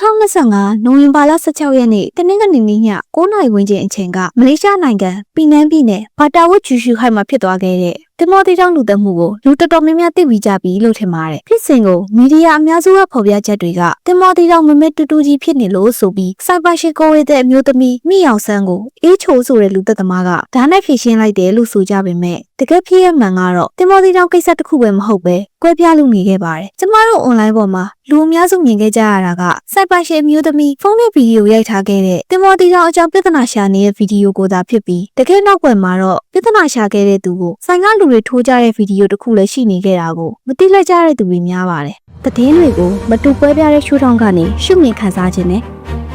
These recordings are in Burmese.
2025နိုဝင်ဘာလ16ရက်နေ့တနင်္ဂနွေနေ့ည9:00နာရီဝန်းကျင်အချိန်ကမလေးရှားနိုင်ငံပီနန်းပြည်နယ်ဘာတာဝတ်ဂျူရှူဟိုက်မှာဖြစ်သွားခဲ့တဲ့ တင်မောတိတောင်းလူသက်မှုကိုလူတော်တော်များများသိပြီးကြပြီလို့ထင်ပါတယ်ဖြစ်စဉ်ကိုမီဒီယာအများစုကဖော်ပြချက်တွေကတင်မောတိတောင်းမမဲတူတူကြီးဖြစ်နေလို့ဆိုပြီးစိုက်ပါရှိကိုဝေတဲ့အမျိုးသမီးမိအောင်ဆန်းကိုအေးချိုဆိုတဲ့လူသက်သမားကဓာတ်နဲ့ဖြည့်ရှင်းလိုက်တယ်လို့ဆိုကြပေမဲ့တကယ်ဖြစ်ရမှန်ကတော့တင်မောတိတောင်းကိစ္စတစ်ခုပဲမဟုတ်ပဲကွဲပြားလူနေခဲ့ပါတယ်ကျမတို့ online ပေါ်မှာလူအများစုမြင်ခဲ့ကြရတာကစိုက်ပါရှိအမျိုးသမီးဖုန်းနဲ့ဗီဒီယိုရိုက်ထားခဲ့တဲ့တင်မောတိတောင်းအကြောင်းပြဿနာရှာနေတဲ့ဗီဒီယိုကိုသာဖြစ်ပြီးတကယ်နောက်ွယ်မှာတော့ပြဿနာရှာခဲ့တဲ့သူကိုဆိုင်ကလူတွေထိုးကြတဲ့ဗီဒီယိုတစ်ခုလည်းရှိနေခဲ့တာကိုမသိလိုက်ကြတဲ့သူတွေများပါတယ်။သတင်းတွေကိုမတူကွဲပြားတဲ့ရှုထောင့်ကနေရှုမြင်ခန်းစားခြင်းနဲ့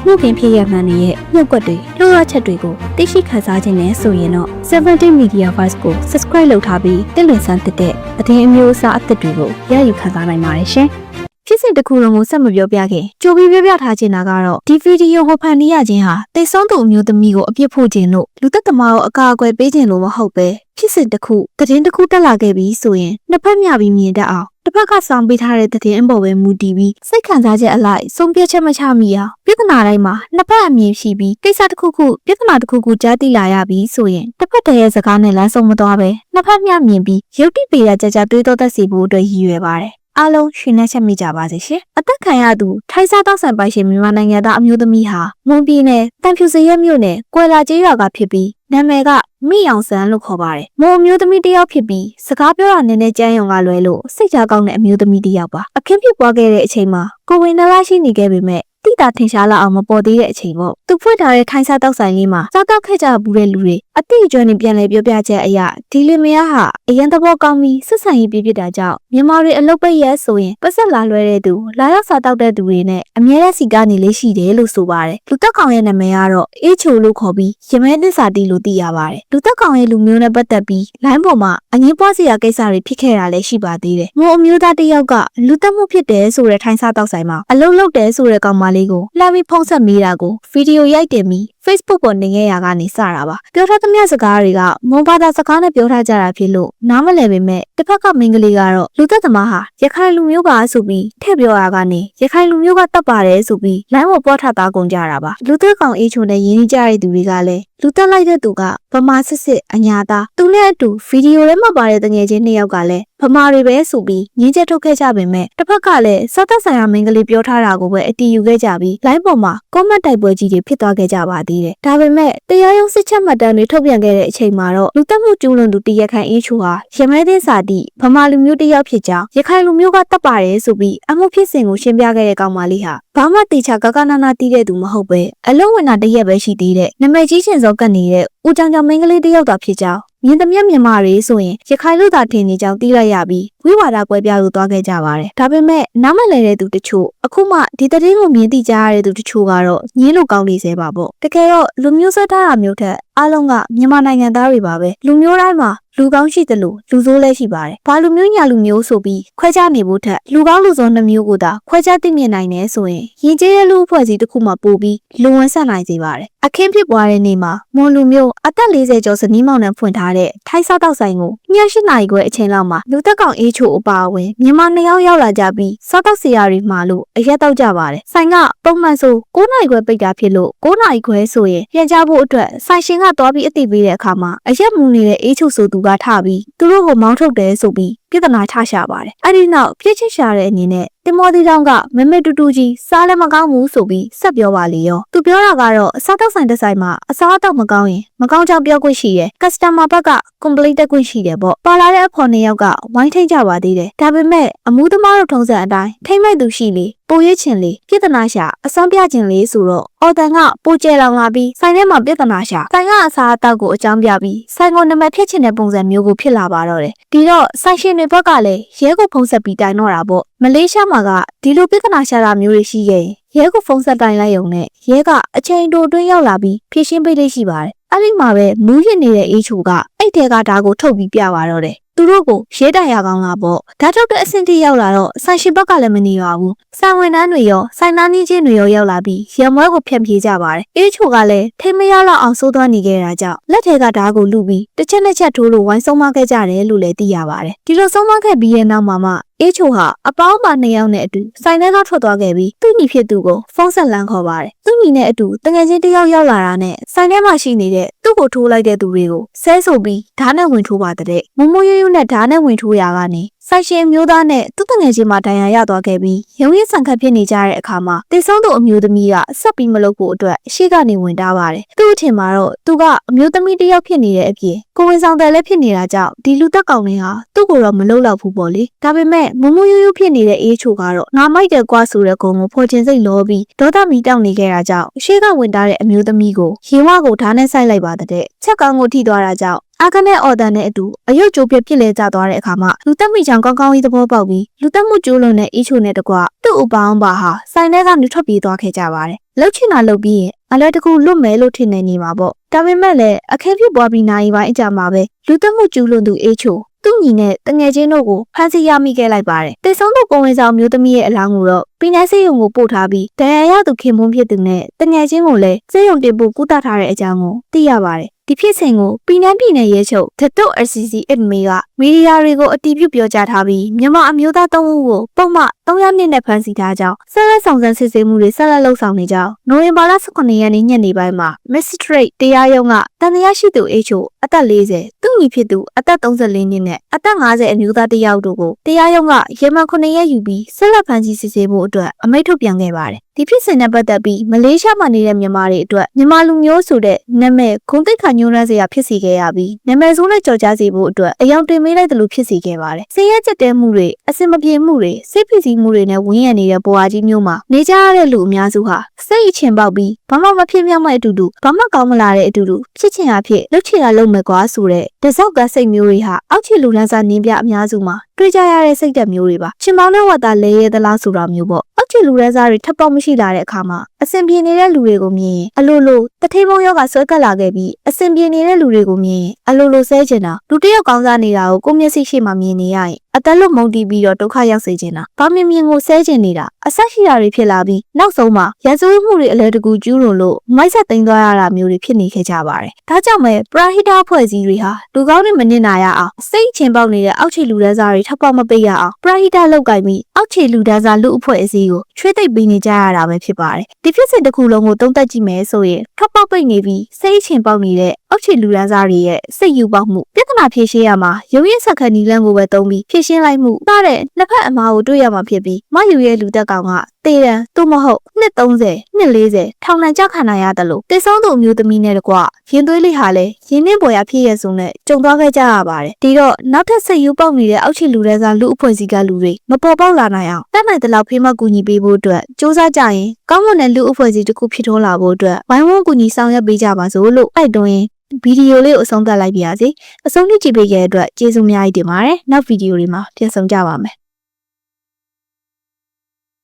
မှုခင်ဖြစ်ရမှန်တွေရဲ့မြုပ်ကွက်တွေလှုပ်ရချက်တွေကိုသိရှိခန်းစားခြင်းနဲ့ဆိုရင်တော့70 Media Voice ကို Subscribe လုပ်ထားပြီးတင်လွင်ဆန်းသစ်တဲ့သတင်းအမျိုးအစားအသစ်တွေကိုရယူခန်းစားနိုင်ပါတယ်ရှင်။ ဖြစ်စဉ်တစ်ခုလုံးကိုဆက်မပြောပြခင်ကြိုပြီးပြောပြထားချင်တာကတော့ဒီဗီဒီယိုကိုဖန်တီးရခြင်းဟာတိတ်ဆုံးသူအမျိုးသမီးကိုအပြစ်ဖို့ခြင်းလို့လူသက်သမားကိုအကာအကွယ်ပေးခြင်းလို့မဟုတ်ပဲဖြစ်စဉ်တစ်ခုသတင်းတစ်ခုတက်လာခဲ့ပြီးဆိုရင်နှစ်ဖက်မျှပြီးမြင်တတ်အောင်တစ်ဖက်ကဆောင်ပေးထားတဲ့သတင်းအပေါ်ပဲမူတည်ပြီးစိတ်ခံစားချက်အလိုက်ဆုံးဖြတ်ချက်မချမိအောင်ပြဿနာတိုင်းမှာနှစ်ဖက်အမြင်ရှိပြီးကိစ္စတစ်ခုခုပြဿနာတစ်ခုခုကြားသိလာရပြီးဆိုရင်တစ်ဖက်တည်းရဲ့စကားနဲ့လမ်းဆုံးမသွားပဲနှစ်ဖက်မျှမြင်ပြီးရုပ်တိပေရကြကြတွေးတောတတ်စေဖို့အတွက်ရည်ရွယ်ပါတယ် အားလုံးရှင်နဲ့ချက်မိကြပါစေရှင်။အသက်ခံရသူထိုင်းစားတောက်ဆန်ပိုင်ရှင်မြန်မာနိုင်ငံသားအမျိုးသမီးဟာမွန်ပြည်နယ်တန်ဖြူစရဲမြို့နယ်ကွယ်လာကျေးရွာကဖြစ်ပြီးနာမည်ကမိအောင်ဆန်းလို့ခေါ်ပါတယ်။မွန်အမျိုးသမီးတစ်ယောက်ဖြစ်ပြီးစကားပြောတာနည်းနည်းကြမ်းရုံကလွဲလို့စိတ်ချကောင်းတဲ့အမျိုးသမီးတစ်ယောက်ပါ။အခင်းဖြစ်ပွားခဲ့တဲ့အချိန်မှာကိုဝင်နလာရှိနေခဲ့ပေမဲ့ တိတာထင်ရှားလာအောင်မပေါ်သေးတဲ့အချိန်ပေါ့သူဖွင့်ထားတဲ့ထိုင်းစားတောက်ဆိုင်လေးမှာစားတောက်ခဲ့ကြဘူးတဲ့လူတွေအတိအကျွမ်းနဲ့ပြန်လဲပြောပြချက်အရာဒီလင်မယားဟာအရင်သဘောကောင်းပြီးဆက်ဆံရေးပြပြတာကြောင့်မြန်မာတွေအလုပ်ပိတ်ရဲဆိုရင်ပတ်ဆက်လာလွှဲတဲ့သူလာရောက်စားတောက်တဲ့သူတွေနဲ့အမြဲတမ်းစီကနေလေးရှိတယ်လို့ဆိုပါတယ်လူတက်ကောင်ရဲ့နာမည်ကတော့အေးချိုလို့ခေါ်ပြီးရမဲသစ္စာတီလို့သိရပါတယ်လူတက်ကောင်ရဲ့လူမျိုးနဲ့ပတ်သက်ပြီးလိုင်းပေါ်မှာအငင်းပွားစရာကိစ္စတွေဖြစ်ခဲ့တာလည်းရှိပါသေးတယ်မို့အမျိုးသားတစ်ယောက်ကလူတက်မှုဖြစ်တယ်ဆိုတဲ့ထိုင်းစားတောက်ဆိုင်မှာအလုပ်လုပ်တယ်ဆိုတဲ့ကောင်မလေးကိုလှမ်းပြီးဖုံးဆက်မိတာကိုဗီဒီယိုရိုက်တင်ပြီး Facebook ပေါ်နေခဲ့ရကနေစတာပါပြောထားသမျှစကားတွေကမွန်ဘာသာစကားနဲ့ပြောထားကြတာဖြစ်လို့နားမလည်ပေမဲ့တစ်ဖက်ကမိန်းကလေးကတော့လူသက်သမားဟာရခိုင်လူမျိုးပါဆိုပြီးထည့်ပြောရကနေရခိုင်လူမျိုးကတတ်ပါတယ်ဆိုပြီးလိုင်းပေါ်ပေါ်ထသားကုန်ကြတာပါလူသက်ကောင်အေးချုံနဲ့ရင်းနှီးကြတဲ့သူတွေကလည်းလူတက်လိုက်တဲ့သူကဗမာစစ်စစ်အညာသားသူနဲ့အတူဗီဒီယိုထဲမှာပါတဲ့တငယ်ချင်းနှစ်ယောက်ကလည်းဗမာတွေပဲဆိုပြီးငင်းချက်ထုတ်ခဲ့ကြပေမဲ့တစ်ဖက်ကလည်းစသက်ဆိုင်ရာမိန်းကလေးပြောထားတာကိုပဲအတီးယူခဲ့ကြပြီးလိုင်းပေါ်မှာကွန်မန့်တိုက်ပွဲကြီးတွေဖြစ်သွားခဲ့ကြပါသေးတယ်ဒါပေမဲ့တရားရုံးစစ်ချက်မှတ်တမ်းတွေထုတ်ပြန်ခဲ့တဲ့အချိန်မှာတော့လူတက်မှုကျူးလွန်သူတရက်ခိုင်အေးချိုဟာရမဲသိန်းစာတိဗမာလူမျိုးတစ်ယောက်ဖြစ်ကြောင်းရခိုင်လူမျိုးကတပ်ပါတယ်ဆိုပြီးအမှုဖြစ်စဉ်ကိုရှင်းပြခဲ့တဲ့ကောင်မလေးဟာဘာမှတေချာကကနာနာတီးတဲ့သူမဟုတ်ပဲအလုံးဝင်တာတရက်ပဲရှိသေးတဲ့နမည်ကြီးရှင်စောကတ်နေတဲ့ ဦးကြောင်ကြောင်မိန်းကလေးတစ်ယောက်သာဖြစ်ကြောင်းမြင်သမျက်မြန်မာတွေဆိုရင်ရခိုင်လူသားထင်နေကြောင်းသိလိုက်ရပြီးဝိဝါဒကွဲပြားလို့သွားခဲ့ကြပါတယ်။ဒါပေမဲ့နားမလည်တဲ့သူတချို့အခုမှဒီသတင်းကိုမြင်သိကြရတဲ့သူတချို့ကတော့ညင်းလို့ကောင်းနေသေးပါပေါ့။တကယ်တော့လူမျိုးဆက်ထားတာမျိုးထက်အားလုံးကမြန်မာနိုင်ငံသားတွေပါပဲ။လူမျိုးတိုင်းမှာလူကောင်းရှိတယ်လို့လူဆိုးလည်းရှိပါတယ်။ဘာလူမျိုးညာလူမျိုးဆိုပြီးခွဲခြားနေဖို့ထက်လူကောင်းလူဆိုးနှစ်မျိုးကိုသာခွဲခြားသိမြင်နိုင်တယ်ဆိုရင်ရင်ကျေးတဲ့လူအဖွဲ့အစည်းတစ်ခုမှပို့ပြီးလူဝင်ဆက်နိုင်စေပါတယ်။အခင်းဖြစ်ပွားတဲ့နေ့မှာမွန်လူမျိုးအသက်40ကျော်စနီးမောင်နှံဖွင့်ထားတဲ့ထိုင်းစားတောက်ဆိုင်ကိုည၈နာရီခွဲအချိန်လောက်မှာလူသက်ကောင်အေးချိုအပါအဝင်မြန်မာနှစ်ယောက်ရောက်လာကြပြီးစားတောက်စီယာတွေမှာလို့အရက်တောက်ကြပါတယ်။ဆိုင်ကပုံမှန်ဆို9နာရီခွဲပိတ်တာဖြစ်လို့9နာရီခွဲဆိုရင်ပြန်ကြဖို့အတွက်ဆိုင်ရှင်ကသွားပြီးအသိပေးတဲ့အခါမှာအရက်မူနေတဲ့အေးချိုဆိုသူကထပြီးသူတို့ကိုမောင်းထုတ်တယ်ဆိုပြီး ပြဿနာချရှာပါတယ်။အဲဒီနောက်ပြစ်ချစ်ရှာတဲ့အနေနဲ့တင်မောသီတောင်းကမမေတူတူကြီးစားလည်းမကောင်းဘူးဆိုပြီးဆက်ပြောပါလေရောသူပြောတာကတော့အစားတောက်ဆိုင်တစ်ဆိုင်မှာအစားအသောက်မကောင်းရင်မကောင်းကြောင်ပြောခွင့်ရှိရယ် customer ဘက်က complaint တက်ခွင့်ရှိတယ်ပေါ့ပါလာတဲ့အဖော်နှစ်ယောက်ကဝိုင်းထိတ်ကြပါသေးတယ်ဒါပေမဲ့အမှုသမားတို့ထုံးစံအတိုင်းထိမ့်မဲ့သူရှိလေပိုရွေးချင်လေပြဿနာရှာအစွမ်းပြချင်လေဆိုတော့အော်တန်ကပိုကျဲလောင်လာပြီးဆိုင်ထဲမှာပြဿနာရှာဆိုင်ကအစားအသောက်ကိုအကြောင်းပြပြီးဆိုင်ကိုနံပါတ်ဖြစ်ချင်တဲ့ပုံစံမျိုးကိုဖြစ်လာပါတော့တယ်ဒီတော့ဆိုင်ရှင်တွေဘက်ကလည်းရဲကိုဖုံးဆက်ပြီးတိုင်တော့တာပေါ့မလေးရှားမှာကဒီလိုပြဿနာရှာတာမျိုးတွေရှိခဲ့ရင်ရဲကိုဖုံးဆက်တိုင်လိုက်ရုံနဲ့ရဲကအချိန်တိုအတွင်းရောက်လာပြီးဖြည့်ရှင်းပေးလေးရှိပါတယ်အဲ့ဒီမှာပဲမူးရစ်နေတဲ့အေးချိုကအဲ့တဲကဒါကိုထုတ်ပြီးပြပါတော့တယ် သူတို့ကိုရဲတိုင်ရကောင်းလာပေါ့ဒါကြောင့်တဲ့အဆင့်ထိရောက်လာတော့ဆိုင်ရှင်ဘက်ကလည်းမနေပါဘူးဆိုင်ဝန်ထမ်းတွေရောဆိုင်သားနီးချင်းတွေရောရောက်လာပြီးရံမွဲကိုဖျက်ပြေးကြပါတယ်အေးချိုကလည်းထိမရောက်လောက်အောင်စိုးသွားနေခဲ့တာကြောင့်လက်ထဲကဓာတ်ကိုလူပြီးတစ်ချက်နဲ့ချက်ထိုးလို့ဝိုင်းဆုံးမခဲ့ကြတယ်လို့လည်းသိရပါတယ်ဒီလိုဆုံးမခဲ့ပြီးရဲ့နောက်မှာမှအေးချိုဟာအပေါင်းပါနှစ်ယောက်နဲ့အတူဆိုင်ထဲကထွက်သွားခဲ့ပြီးသူ့ညီဖြစ်သူကိုဖုန်းဆက်လန်းခေါ်ပါတယ်သူ့ညီနဲ့အတူတငယ်ချင်းတစ်ယောက်ရောက်လာတာနဲ့ဆိုင်ထဲမှာရှိနေတဲ့သူ့ကိုထိုးလိုက်တဲ့သူတွေကိုဆဲဆိုပြီးဓာတ်နဲ့ဝင်ထိုးပါတဲ့မမိုးရွရွနဲ့ဓာတ်နဲ့ဝင်ထိုးရာကနေဆိုင်ရှင်မျိုးသားနဲ့သူ့တငယ်ချင်းမှာဒဏ်ရာရသွားခဲ့ပြီးရုံရင်းဆန်ခတ်ဖြစ်နေကြတဲ့အခါမှာတေဆုံးသူအမျိုးသမီးကဆက်ပြီးမလုပ်ဖို့အတွက်အရှိကနေဝင်တားပါတယ်သူ့အထင်မှာတော့သူကအမျိုးသမီးတစ်ယောက်ဖြစ်နေတဲ့အပြင်ကိုဝင်ဆောင်တယ်လည်းဖြစ်နေတာကြောင့်ဒီလူတက်ကောင်တွေဟာသူ့ကိုတော့မလုပ်တော့ဘူးပေါ့လေဒါပေမဲ့မမိုးရွရွဖြစ်နေတဲ့အေးချိုကတော့ငါမိုက်တယ်ကွာဆိုတဲ့ဂုံကိုဖော်ချင်စိတ်လောပြီးဒေါသမီတောက်နေခဲ့တာကြောင့်အရှိကဝင်တားတဲ့အမျိုးသမီးကိုရေဝကိုဓာတ်နဲ့ဆိုင်လိုက်ပါတဲ့ချက်ကောင်းကိုထိသွားတာကြောင့်အာကနဲ့အော်ဒန်နဲ့အတူအယုတ်ကြိုးပြဖြစ်လဲကျသွားတဲ့အခါမှာလူတက်မိချောင်ကောင်းကောင်းကြီးသဘောပေါက်ပြီးလူတက်မှုကျိုးလွန်တဲ့အေးချိုနဲ့တကွသူ့ဥပအောင်ပါဟာဆိုင်ထဲကနေထွက်ပြေးသွားခဲ့ကြပါတယ်။လှုပ်ချင်တာလှုပ်ပြီးရင်အလဲတကူလွတ်မယ်လို့ထင်နေနေမှာပေါ့။ဒါပေမဲ့လည်းအခက်ဖြစ်ပွားပြီးနိုင်ပိုင်းအကြမှာပဲလူတက်မှုကျူးလွန်သူအေးချိုသူ့ညီနဲ့တငယ်ချင်းတို့ကိုဖမ်းဆီးရမိခဲ့လိုက်ပါတယ်။တေဆုံးသူကိုဝင်ဆောင်မျိုးသမီးရဲ့အလောင်းကိုတော့ပြည်내စေယုံကိုပို့ထားပြီးတရရသူခင်မွန်းဖြစ်သူနဲ့တငယ်ချင်းကိုလည်းစေယုံတင်ပို့ကုသထားတဲ့အကြောင်းကိုသိရပါတယ်။ ဒီဖြစ်စဉ်ကိုပြည်내ပြည်နယ်ရဲချုပ်ဒတု RCC အစ်မေကမီဒီယာတွေကိုအတည်ပြုပြောကြားထားပြီးမြန်မာအမျိုးသား၃ဦးကိုပုံမှန်300နှစ်နဲ့ဖမ်းဆီးထားကြောင်းဆက်လက်ဆောင်စမ်းစစ်ဆေးမှုတွေဆက်လက်လုပ်ဆောင်နေကြောင်းနိုဝင်ဘာလ18ရက်နေ့ညနေပိုင်းမှာ Magistrate တရားရုံးကတန်တရားရှိသူ HO အသက်40သူ့ညီဖြစ်သူအသက်34နှစ်နဲ့အသက်50အမျိုးသားတစ်ယောက်တို့ကိုတရားရုံးကရေမှန်9ရက်ယူပြီးဆက်လက်ဖမ်းဆီးစစ်ဆေးမှုအတွက်အမိန့်ထုတ်ပြန်ခဲ့ပါတယ် ဒီဖြစ်စဉ်နဲ့ပတ်သက်ပြီးမလေးရှားမှာနေတဲ့မြန်မာတွေအတွက်မြန်မာလူမျိုးဆိုတဲ့နာမည်ဂုံတိတ်ခါညှိုးနှံစရာဖြစ်စီခဲ့ရပြီးနာမည်ဆိုးနဲ့ကြော်ကြားစေဖို့အတွက်အယောင်တင်မေးလိုက်တယ်လို့ဖြစ်စီခဲ့ပါတယ်။ဆင်းရဲကြက်တဲမှုတွေအစင်မပြေမှုတွေစိတ်ဖိစီးမှုတွေနဲ့ဝန်းရံနေတဲ့ဘဝကြီးမျိုးမှာနေကြရတဲ့လူအများစုဟာစိတ်အချင်ပေါက်ပြီးဘာမှမဖြစ်မြောက်မဲ့အတူတူဘာမှကောင်းမလာတဲ့အတူတူဖြစ်ချင်တာဖြစ်လှုပ်ချင်တာလုပ်မယ်ကွာဆိုတဲ့တစောက်ကစိတ်မျိုးတွေဟာအောက်ခြေလူလန်းစားနင်းပြအများစုမှာတွေ့ကြရတဲ့စိတ်သက်မျိုးတွေပါချင်ပေါင်းနဲ့ဝတ်သားလဲရဲသလားဆိုတာမျိုးပေါ့အောက်ခြေလူရန်စားတွေထပ်ပေါက်မရှိလာတဲ့အခါမှာအဆင်ပြေနေတဲ့လူတွေကိုမြင်ရင်အလိုလိုတထိန်မုံယောဂဆွဲကပ်လာခဲ့ပြီးအဆင်ပြေနေတဲ့လူတွေကိုမြင်ရင်အလိုလိုဆဲကျင်တာလူတစ်ယောက်ကောင်းစားနေတာကိုကိုမျက်စိရှိမှမြင်နေရရင်အသက်လွတ်မုံတီးပြီးတော့ဒုက္ခရောက်စေချင်တာ။ဘာမြင်မြင်ကိုဆဲကျင်နေတာအဆက်ရှိတာတွေဖြစ်လာပြီးနောက်ဆုံးမှာရန်စွေးမှုတွေအလဲတကူကျူးလွန်လို့မိုက်ဆက်သိမ်းသွားရတာမျိုးတွေဖြစ်နေခဲ့ကြပါတယ်။ဒါကြောင့်ပဲပရာဟိတအဖွဲ့အစည်းတွေဟာလူကောင်းတွေမနစ်နာရအောင်စိတ်ချင်ပေါက်နေတဲ့အောက်ခြေလူဒန်းစားတွေထပ်ပေါက်မပိတ်ရအောင်ပရာဟိတလောက်ကင်ပြီးအောက်ခြေလူဒန်းစားလူအဖွဲ့အစည်းကိုချွေးသိပ်ပေးနေကြရတာပဲဖြစ်ပါတယ်။ဒီဖြစ်စဉ်တစ်ခုလုံးကိုသုံးသပ်ကြည့်မယ်ဆိုရင်ထပ်ပေါက်ပိတ်နေပြီးစိတ်ချင်ပေါက်နေတဲ့ အောက်ခြေလူဒန်းစားတွေရဲ့စိတ်ယူပေါက်မှုပြဿနာဖြေရှင်းရမှာရုံရင်းဆက်ခဏီလန်းကိုပဲသုံးပြီးဖြေရှင်းလိုက်မှုစတဲ့နှစ်ဖက်အမားကိုတွေ့ရမှာဖြစ်ပြီးမယူရဲ့လူသက်ကောင်ကတေရန်သို့မဟုတ်နှစ်30နှစ်40ထောင်နှံကြခံနိုင်ရတယ်လို့တေဆုံးသူအမျိုးသမီးနဲ့တကွရင်သွေးလေးဟာလည်းရင်းနှင်းပေါ်ရဖြစ်ရစုံနဲ့ကြုံသွားခဲ့ကြရပါတယ်ဒီတော့နောက်ထပ်ဆက်ယူပေါက်နေတဲ့အောက်ခြေလူတွေစားလူအဖွဲ့အစည်းကလူတွေမပေါ်ပေါက်လာနိုင်အောင်တတ်နိုင်တဲ့လောက်ဖေးမကူညီပေးဖို့အတွက်စူးစမ်းကြရင်ကောင်းမွန်တဲ့လူအဖွဲ့အစည်းတစ်ခုဖြစ်ထွန်းလာဖို့အတွက်ဝိုင်းဝန်းကူညီဆောင်ရွက်ပေးကြပါစို့လို့တိုက်တွန်းရင်ဗီဒီယိုလေးကိုအဆုံးသတ်လိုက်ပါရစေအဆုံးထိကြည့်ပေးခဲ့တဲ့အတွက်ကျေးဇူးအများကြီးတင်ပါတယ်နောက်ဗီဒီယိုတွေမှာပြန်ဆောင်ကြပါမယ်